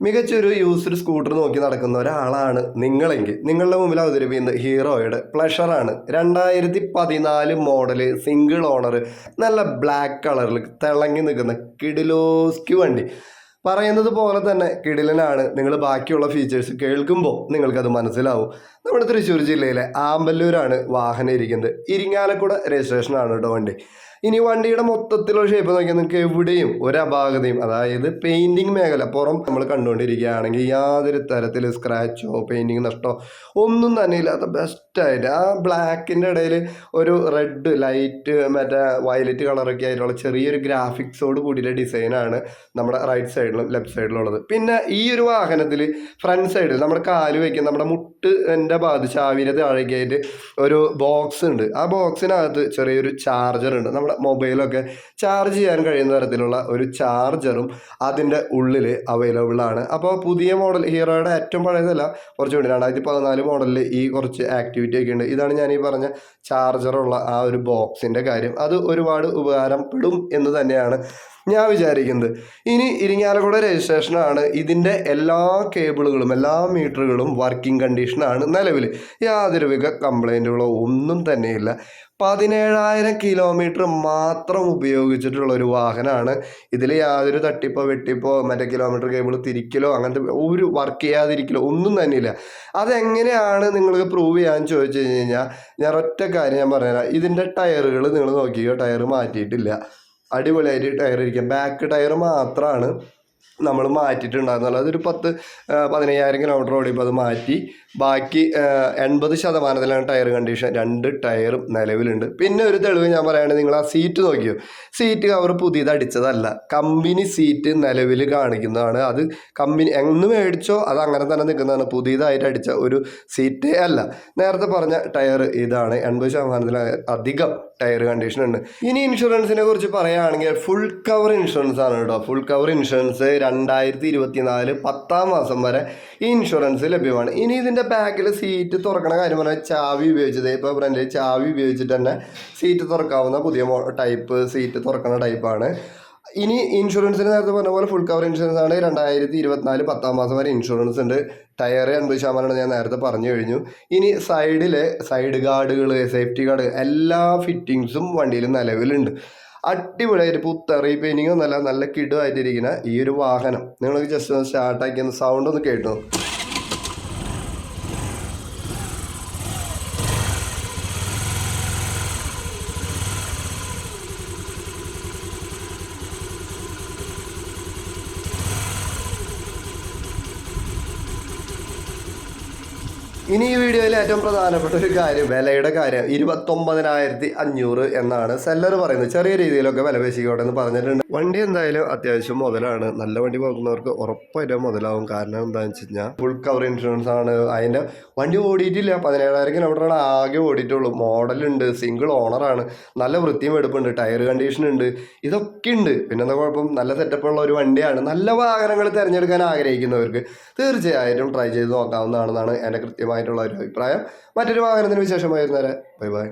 മികച്ചൊരു used scooter നോക്കി നടക്കുന്ന ഒരാളാണ് നിങ്ങളെങ്കിൽ. നിങ്ങളുടെ മുമ്പിൽ അവതരിപ്പിക്കുന്നത് ഹീറോയുടെ പ്ലഷറാണ് രണ്ടായിരത്തി പതിനാല് മോഡൽ സിംഗിൾ ഓണർ നല്ല ബ്ലാക്ക് കളറിൽ തിളങ്ങി നിൽക്കുന്ന കിഡിലോസ്കി വണ്ടി. പറയുന്നത് പോലെ തന്നെ കിടിലനാണ്. നിങ്ങൾ ബാക്കിയുള്ള ഫീച്ചേഴ്സ് കേൾക്കുമ്പോൾ നിങ്ങൾക്കത് മനസ്സിലാവും. നമ്മുടെ തൃശ്ശൂർ ജില്ലയിലെ ആമ്പല്ലൂരാണ് വാഹനം ഇരിക്കുന്നത്. ഇരിങ്ങാലക്കുട രജിസ്ട്രേഷനാണ് കേട്ടോ വണ്ടി. ഇനി വണ്ടിയുടെ മൊത്തത്തിലുള്ള ഷേപ്പ് നോക്കിയാൽ നിങ്ങൾക്ക് എവിടെയും ഒരപാകതയും അതായത് പെയിന്റിങ് മേഖല പുറം നമ്മൾ കണ്ടുകൊണ്ടിരിക്കുകയാണെങ്കിൽ യാതൊരു തരത്തിൽ സ്ക്രാച്ചോ പെയിന്റിങ് നഷ്ടമോ ഒന്നും തന്നെ ഇല്ലാത്ത ബെസ്റ്റായിട്ട് ആ ബ്ലാക്കിന്റെ ഇടയിൽ ഒരു റെഡ് ലൈറ്റ് മറ്റേ വയലറ്റ് കളറൊക്കെ ആയിട്ടുള്ള ചെറിയൊരു ഗ്രാഫിക്സോട് കൂടിയുള്ള ഡിസൈനാണ് നമ്മുടെ റൈറ്റ് സൈഡിലും ലെഫ്റ്റ് സൈഡിലും ഉള്ളത്. പിന്നെ ഈ ഒരു വാഹനത്തിൽ ഫ്രണ്ട് സൈഡിൽ നമ്മുടെ കാൽ വയ്ക്കുന്ന നമ്മുടെ മുട്ട് എന്റെ ഭാഗത്ത് ചാവിന്റെ താഴേക്കായിട്ട് ഒരു ബോക്സ് ഉണ്ട്. ആ ബോക്സിനകത്ത് ചെറിയൊരു ചാർജർ ഉണ്ട്. മൊബൈലൊക്കെ ചാർജ് ചെയ്യാൻ കഴിയുന്ന തരത്തിലുള്ള ഒരു ചാർജറും അതിന്റെ ഉള്ളിൽ അവൈലബിൾ ആണ്. അപ്പോൾ പുതിയ മോഡൽ ഹീറോയുടെ ഏറ്റവും പഴയതല്ല കുറച്ചുകൂടി രണ്ടായിരത്തി പതിനാല് മോഡലിൽ ഈ കുറച്ച് ആക്ടിവിറ്റി ഒക്കെ ഉണ്ട്. ഇതാണ് ഞാൻ ഈ പറഞ്ഞ ചാർജറുള്ള ആ ഒരു ബോക്സിന്റെ കാര്യം. അത് ഒരുപാട് ഉപകാരപ്പെടും എന്ന് തന്നെയാണ് ഞാൻ വിചാരിക്കുന്നത്. ഇനി ഇരിങ്ങാലക്കുട രജിസ്ട്രേഷനാണ് ഇതിന്റെ എല്ലാ കേബിളുകളും എല്ലാ മീറ്ററുകളും വർക്കിംഗ് കണ്ടീഷനാണ് നിലവിൽ യാതൊരുവിധ കംപ്ലൈന്റുകളോ ഒന്നും തന്നെയില്ല. പതിനേഴായിരം കിലോമീറ്റർ മാത്രം ഉപയോഗിച്ചിട്ടുള്ള ഒരു വാഹനമാണ്. ഇതിൽ യാതൊരു തട്ടിപ്പോ വെട്ടിപ്പോ മറ്റേ കിലോമീറ്റർ കേബിൾ തിരിക്കലോ അങ്ങനത്തെ ഒരു വർക്ക് ചെയ്യാതിരിക്കലോ ഒന്നും തന്നെ ഇല്ല അതെങ്ങനെയാണ് നിങ്ങൾക്ക് പ്രൂവ് ചെയ്യാൻ ചോദിച്ചു കഴിഞ്ഞ് കഴിഞ്ഞാൽ ഞാൻ ഒറ്റ കാര്യം ഞാൻ പറഞ്ഞുതരാം. ഇതിന്റെ ടയറുകൾ നിങ്ങൾ നോക്കിയോ ടയർ മാറ്റിയിട്ടില്ല. അടിപൊളിയായിട്ട് ടയർ ഇരിക്കാം. ബാക്ക് ടയർ മാത്രമാണ് നമ്മൾ മാറ്റിയിട്ടുണ്ടായിരുന്നുള്ളൂ അതൊരു പത്ത് പതിനയ്യായിരം കിലോമീറ്റർ ഓടിയപ്പോൾ അത് മാറ്റി. ബാക്കി എൺപത് ശതമാനത്തിലാണ് ടയർ കണ്ടീഷൻ രണ്ട് ടയറും നിലവിലുണ്ട്. പിന്നെ ഒരു തെളിവ് ഞാൻ പറയുകയാണെങ്കിൽ നിങ്ങൾ ആ സീറ്റ് നോക്കിയോ? സീറ്റ് കവർ പുതിയത് അടിച്ചതല്ല. കമ്പനി സീറ്റ് നിലവിൽ കാണിക്കുന്നതാണ്. അത് കമ്പനി എന്ന് മേടിച്ചോ അത് അങ്ങനെ തന്നെ നിൽക്കുന്നതാണ് പുതിയതായിട്ട് അടിച്ച ഒരു സീറ്റേ അല്ല. നേരത്തെ പറഞ്ഞ ടയർ ഇതാണ്. എൺപത് ശതമാനത്തിൽ അധികം ടയർ കണ്ടീഷൻ ഉണ്ട്. ഇനി ഇൻഷുറൻസിനെ കുറിച്ച് പറയുകയാണെങ്കിൽ ഫുൾ കവർ ഇൻഷുറൻസ് ആണ് കേട്ടോ. ഫുൾ കവർ ഇൻഷുറൻസ് രണ്ടായിരത്തി ഇരുപത്തിനാല് പത്താം മാസം വരെ ഈ ഇൻഷുറൻസ് ലഭ്യമാണ്. ഇനി ഇതിന്റെ ബാക്കിൽ സീറ്റ് തുറക്കണ കാര്യം പറഞ്ഞാൽ ചാവി ഉപയോഗിച്ചത്. ഇപ്പോൾ ഫ്രണ്ടിൽ ചാവി ഉപയോഗിച്ചിട്ട് തന്നെ സീറ്റ് തുറക്കാവുന്ന പുതിയ ടൈപ്പ് സീറ്റ് തുറക്കുന്ന ടൈപ്പാണ് ഇനി ഇൻഷുറൻസിന് നേരത്തെ പറഞ്ഞ പോലെ ഫുൾ കവർ ഇൻഷുറൻസ് ആണ് രണ്ടായിരത്തി ഇരുപത്തിനാല് പത്താം മാസം വരെ ഇൻഷുറൻസ് ഉണ്ട്. ടയർ എൺപത് ശതമാനമാണ് ഞാൻ നേരത്തെ പറഞ്ഞു കഴിഞ്ഞു. ഇനി സൈഡിലെ സൈഡ് ഗാർഡുകൾ സേഫ്റ്റി ഗാർഡ് എല്ലാ ഫിറ്റിങ്സും വണ്ടിയിൽ നിലവിലുണ്ട്. അടിപൊളിയായിട്ട് പുത്തറി ഒന്നല്ല നല്ല കിടുമായിട്ടിരിക്കുന്ന ഈ ഒരു വാഹനം. നിങ്ങൾക്ക് ജസ്റ്റ് ഒന്ന് സ്റ്റാർട്ടാക്കിയ സൗണ്ട് ഒന്ന് കേട്ടോ. ഇനി ഈ വീഡിയോയിൽ ഏറ്റവും പ്രധാനപ്പെട്ട ഒരു കാര്യം വിലയുടെ കാര്യം. ഇരുപത്തൊമ്പതിനായിരത്തി അഞ്ഞൂറ് എന്നാണ് സെല്ലർ പറയുന്നത്. ചെറിയ രീതിയിലൊക്കെ വില പേശിക്കോട്ടെ എന്ന് പറഞ്ഞിട്ടുണ്ട്. വണ്ടി എന്തായാലും അത്യാവശ്യം മുതലാണ്. നല്ല വണ്ടി പോകുന്നവർക്ക് ഉറപ്പായിട്ടും മുതലാവും. കാരണം എന്താണെന്ന് വെച്ച് കഴിഞ്ഞാൽ ഫുൾ കവർ ഇൻഷുറൻസ് ആണ്. അതിന്റെ വണ്ടി ഓടിയിട്ടില്ല. പതിനേഴായിരം കിലോമീറ്ററാണ് ആകെ ഓടിയിട്ടുള്ളൂ. മോഡലുണ്ട് സിംഗിൾ ഓണറാണ് നല്ല വൃത്തിയും എടുപ്പുണ്ട് ടയർ കണ്ടീഷൻ ഉണ്ട്. ഇതൊക്കെ ഉണ്ട്. പിന്നെ എന്താ കുഴപ്പം? നല്ല സെറ്റപ്പുള്ള ഒരു വണ്ടിയാണ്. നല്ല വാഹനങ്ങൾ തിരഞ്ഞെടുക്കാൻ ആഗ്രഹിക്കുന്നവർക്ക് തീർച്ചയായിട്ടും ട്രൈ ചെയ്ത് നോക്കാവുന്നതാണെന്നാണ് എന്റെ കൃത്യമായിട്ടുള്ള ഒരു അഭിപ്രായം. മറ്റൊരു വാഹനത്തിന് വിശേഷമായിരുന്നേരെ ബൈ ബൈ.